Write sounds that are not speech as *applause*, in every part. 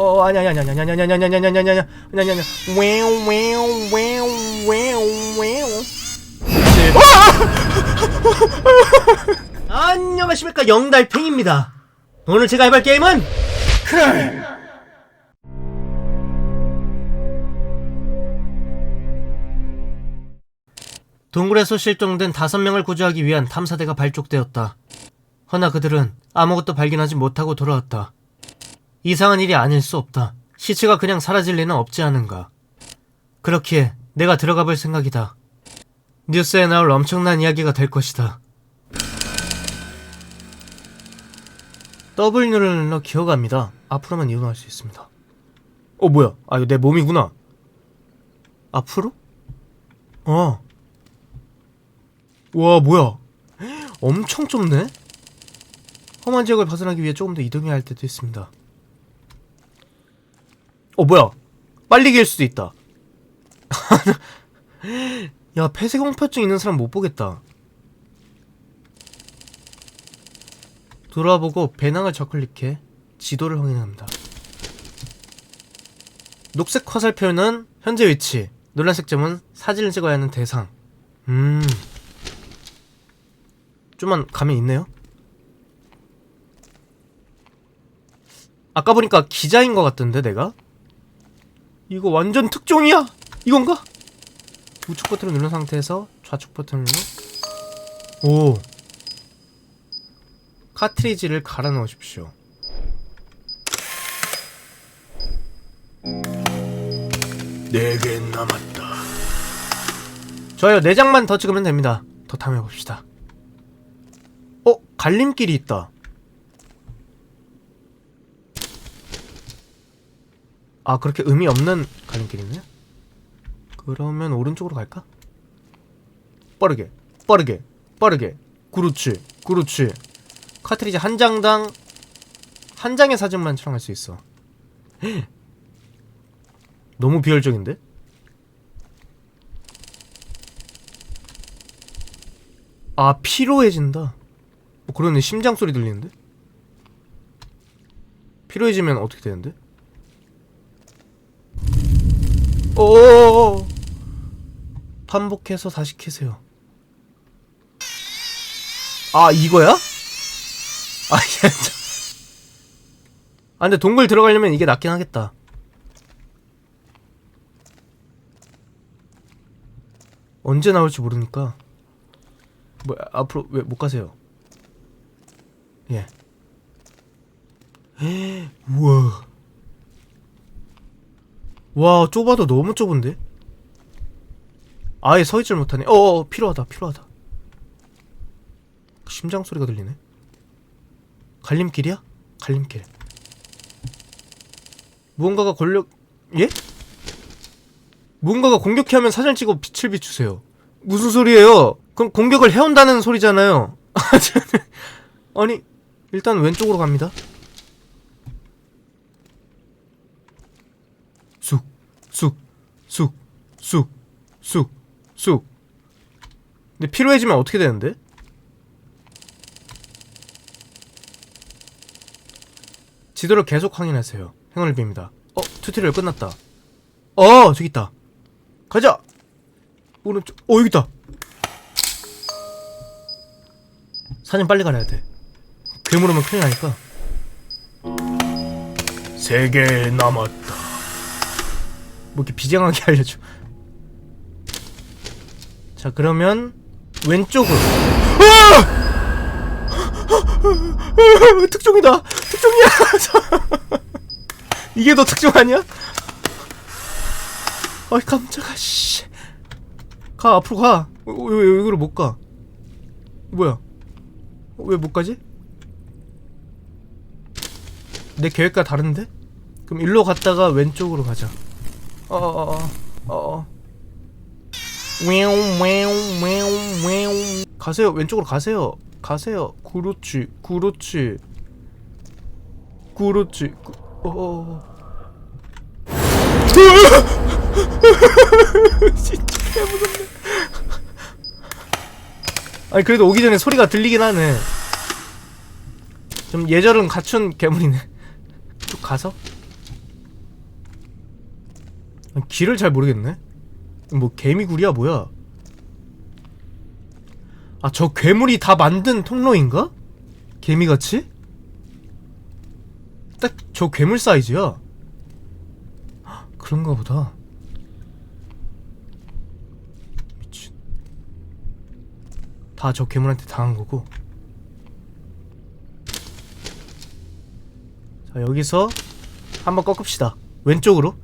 어 아니 아니 아니 아니 아니 아니 아니 아니 아니 아니 아니 아니 아니 아니 아니 왜우 왜우 왜우 왜우 왜우 안녕하십니까 영달팽입니다 오늘 제가 해볼 게임은 동굴에서 실종된 다섯 명을 구조하기 위한 탐사대가 발족되었다. 허나 그들은 아무것도 발견하지 못하고 돌아왔다. 이상한 일이 아닐 수 없다. 시체가 그냥 사라질 리는 없지 않은가. 그렇기에 내가 들어가 볼 생각이다. 뉴스에 나올 엄청난 이야기가 될 것이다. W를 눌러 기어갑니다. 앞으로만 이동할 수 있습니다. 어 뭐야? 아 이거 내 몸이구나. 앞으로? 어. 와 뭐야? *gasps* 엄청 좁네. 험한 지역을 벗어나기 위해 조금 더 이동해야 할 때도 있습니다. 어 뭐야? 빨리 길 수도 있다. *laughs* 야 폐쇄공포증 있는 사람 못 보겠다. 돌아보고 배낭을 좌클릭해 지도를 확인합니다. 녹색 화살표는 현재 위치, 노란색 점은 사진을 찍어야 하는 대상. 음. 좀만 가면 있네요. 아까 보니까 기자인 것 같던데 내가? 이거 완전 특종이야! 이건가? 우측 버튼을 누른 상태에서 좌측 버튼을 눌러 오 카트리지를 갈아 넣으십시오 네개 남았다. 좋아요 4장만 더 찍으면 됩니다 더 탐해봅시다 어? 갈림길이 있다 아 그렇게 의미 없는 갈림길이네 그러면 오른쪽으로 갈까? 빠르게 빠르게 빠르게 그렇지 그렇지 카트리지 한 장당 한 장의 사진만 촬영할 수 있어 *gasps* 너무 비열적인데? 아 피로해진다 뭐 그러네 심장 소리 들리는데? 피로해지면 어떻게 되는데? 오 반복해서 다시 키세요 아 이거야? 아 야, 참. 아 근데 동굴 들어가려면 이게 낫긴 하겠다 언제 나올지 모르니까 뭐 앞으로 왜 못 가세요? 예. *gasps* 우와. 와 좁아도 너무 좁은데? 아예 서 있질 못하네. 어어 필요하다 필요하다. 심장 소리가 들리네. 갈림길이야? 갈림길. 무언가가 권력 예? 무언가가 공격해 하면 사진 찍어 빛을 비추세요. 무슨 소리예요? 그럼 공격을 해온다는 소리잖아요. *laughs* 아니 일단 왼쪽으로 갑니다. 쑥, 쑥, 쑥, 쑥, 쑥, 쑥. 근데 피로해지면 어떻게 되는데? 지도를 계속 확인하세요. 행운을 빕니다. 어, 튜토리얼 끝났다. 어, 저기 있다. 가자. 오른쪽. 어, 여기 있다. 사진 빨리 가려야 돼. 괴물 오면 큰일 나니까. 세 개 남았다. 뭐 이렇게 비장하게 *laughs* 알려줘. 자, 그러면 왼쪽으로. 아! *laughs* 특종이다. 특종이야. *laughs* 이게 더 특종 아니야? 아이 깜짝아 씨. 가 앞으로 가. 왜, 왜, 왜 여기로 못 가? 뭐야? 왜 못 가지? 내 계획과 다른데? 그럼 일로 갔다가 왼쪽으로 가자. 어어어 어어. 왜우 왜우 왜우 왜우 가세요. 왼쪽으로 가세요. 가세요. 그렇지 그렇지 그렇지 그, 어어 진짜 개무섭네. 아니 그래도 오기 전에 소리가 들리긴 하네. 좀 예절은 갖춘 괴물이네. *laughs* 쭉 가서 길을 잘 모르겠네. 뭐 개미굴이야 뭐야? 아 저 괴물이 다 만든 통로인가? 개미같이? 딱 저 괴물 사이즈야. 헉, 그런가 보다. 미친. 다 저 괴물한테 당한 거고. 자 여기서 한번 꺾읍시다. 왼쪽으로.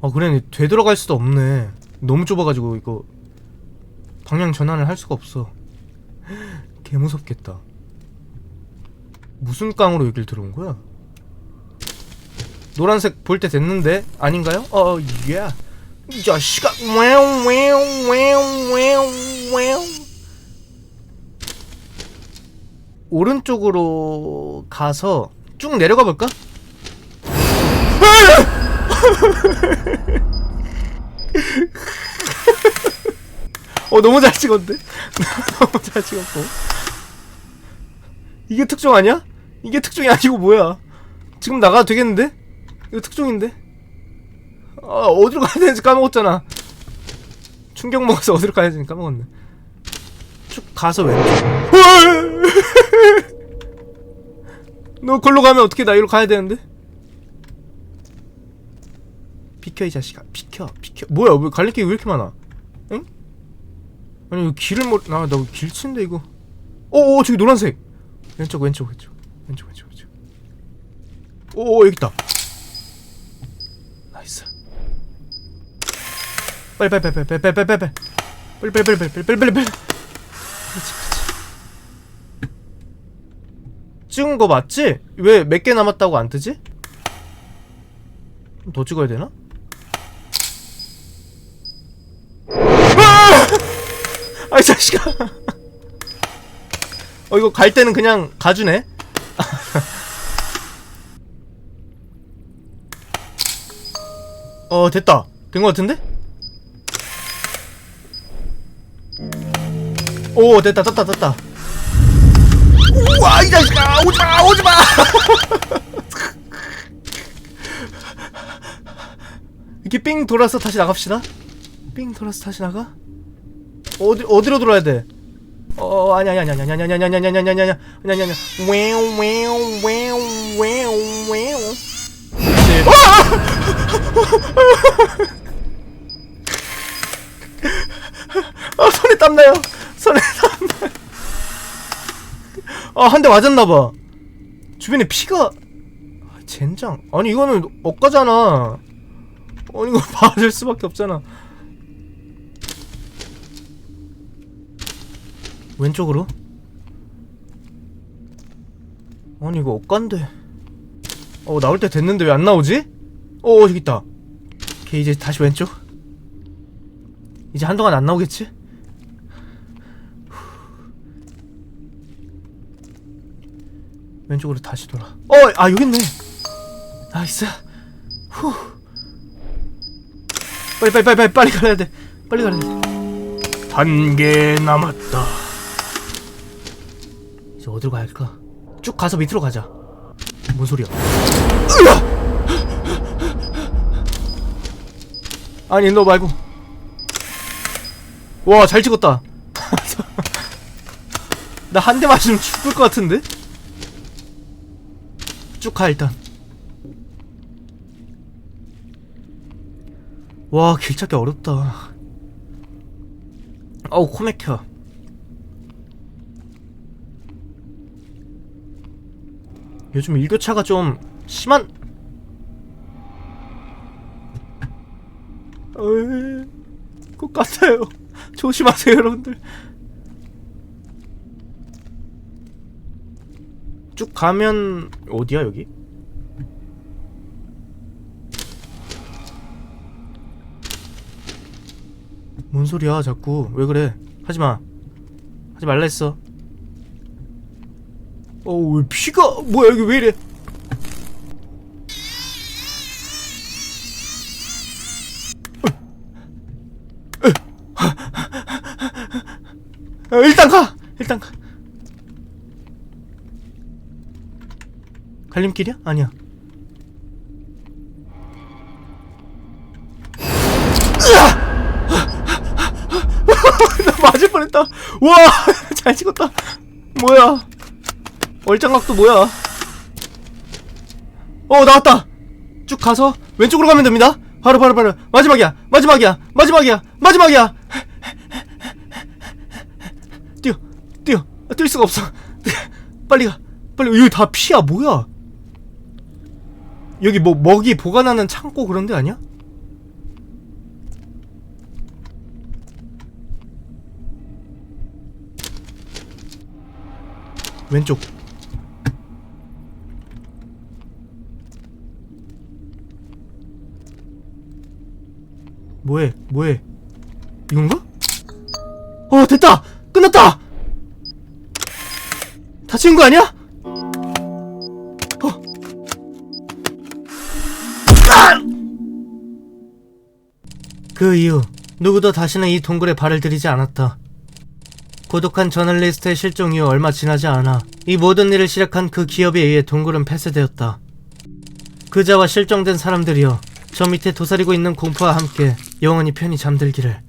아 그래 되돌아갈 수도 없네 너무 좁아가지고 이거 방향 전환을 할 수가 없어 *gasps* 개 무섭겠다 무슨 깡으로 여길 들어온 거야? 노란색 볼 때 됐는데 아닌가요? 어 예. 이 자식아 와우 와우 와우 와우 와우 오른쪽으로 가서 쭉 내려가 볼까? 어 너무 잘 찍었는데? *laughs* 너무 잘 찍었고 이게 특종 아니야? 이게 특종이 아니고 뭐야 지금 나가도 되겠는데? 이거 특종인데? 아 어디로 가야 되는지 까먹었잖아 충격 먹어서 어디로 가야 되는지 까먹었네 쭉 가서 왼쪽 *laughs* 너 걸로 가면 어떻게 나 이리로 가야 되는데? 비켜 이 자식아 비켜 비켜 뭐야 왜 갈림길이 왜 이렇게 많아 응? 아니 이거 길을 못나나 길친데 이거 오오 저기 노란색 왼쪽 왼쪽 왼쪽 왼쪽 왼쪽 왼쪽 오 여기 있다 나이스 빨리 빨리 빨리 빨리 빨리 빨리 빨리 빨리 빨리 빨리 빨리 빨리 빨리 빨리 찍은 거 맞지? 왜 몇 개 남았다고 안 뜨지? 좀더 찍어야 되나? 자식아. 어 이거 갈 때는 그냥 가주네. 어 됐다. 된거 같은데? 오 됐다. 떴다 떴다. 우와 이 자식아. 오지마 오지마. *laughs* 이렇게 삥 돌아서 다시 나갑시다. 삥 돌아서 다시 나가 어디 어디로 돌아야 돼? 어 아니 아니 아니 아니 아니 아니 아니 아니 아니 아니 아니 아니 아니 아니 아니 왜우 왜우 왜우 왜우 왜우 아 손에 땀 나요 손에 땀 나요 아한 대 맞았나 봐 주변에 피가 아, 젠장 아니 이거는 억가잖아 아니 이거 봐줄 수밖에 없잖아 왼쪽으로? 아니 이거 엇간데. 어 나올 때 됐는데 왜 안 나오지? 어 여기 있다. 오케이 이제 다시 왼쪽. 이제 한동안 안 나오겠지? 왼쪽으로 다시 돌아. 어 아 여기 있네. 나이스. 후. 빨리 빨리 빨리 빨리 빨리 가야 돼. 빨리 가야 돼. 한 개 남았다. 어디로 가야 할까? 쭉 가서 밑으로 가자. 뭔 소리야? 아니 너 말고. 와 잘 찍었다. *laughs* 나 한 대 맞으면 죽을 것 같은데? 쭉 가 일단. 와 길 찾기 어렵다. 어우 코 막혀. 요즘 일교차가 좀 심한 것 같아요. 조심하세요, 여러분들. 쭉 가면 어디야 여기? 뭔 소리야, 자꾸 왜 그래? 하지 마. 하지 말라 했어. 어왜 피가 뭐야 여기 왜 이래? 어, 일단 가 일단 가 갈림길이야? 아니야. *laughs* 나 맞을 뻔했다. 와, *laughs* 잘 찍었다. 뭐야? 얼짱각도 뭐야? 어, 나왔다. 쭉 가서 왼쪽으로 가면 됩니다. 바로 바로 바로 마지막이야. 마지막이야. 마지막이야. 마지막이야. 뛰어. 뛰어. 아, 뛸 수가 없어. 빨리 가. 빨리 여기 다 피야. 뭐야? 여기 뭐 먹이 보관하는 창고 그런 데 아니야? 왼쪽. 뭐해? 뭐해? 이건가? 어, 됐다! 끝났다! 다친 거 아니야? 어. 아! 그 이후 누구도 다시는 이 동굴에 발을 들이지 않았다. 고독한 저널리스트의 실종 이후 얼마 지나지 않아 이 모든 일을 시작한 그 기업에 의해 동굴은 폐쇄되었다. 그자와 실종된 사람들이여 저 밑에 도사리고 있는 공포와 함께 영원히 편히 잠들기를.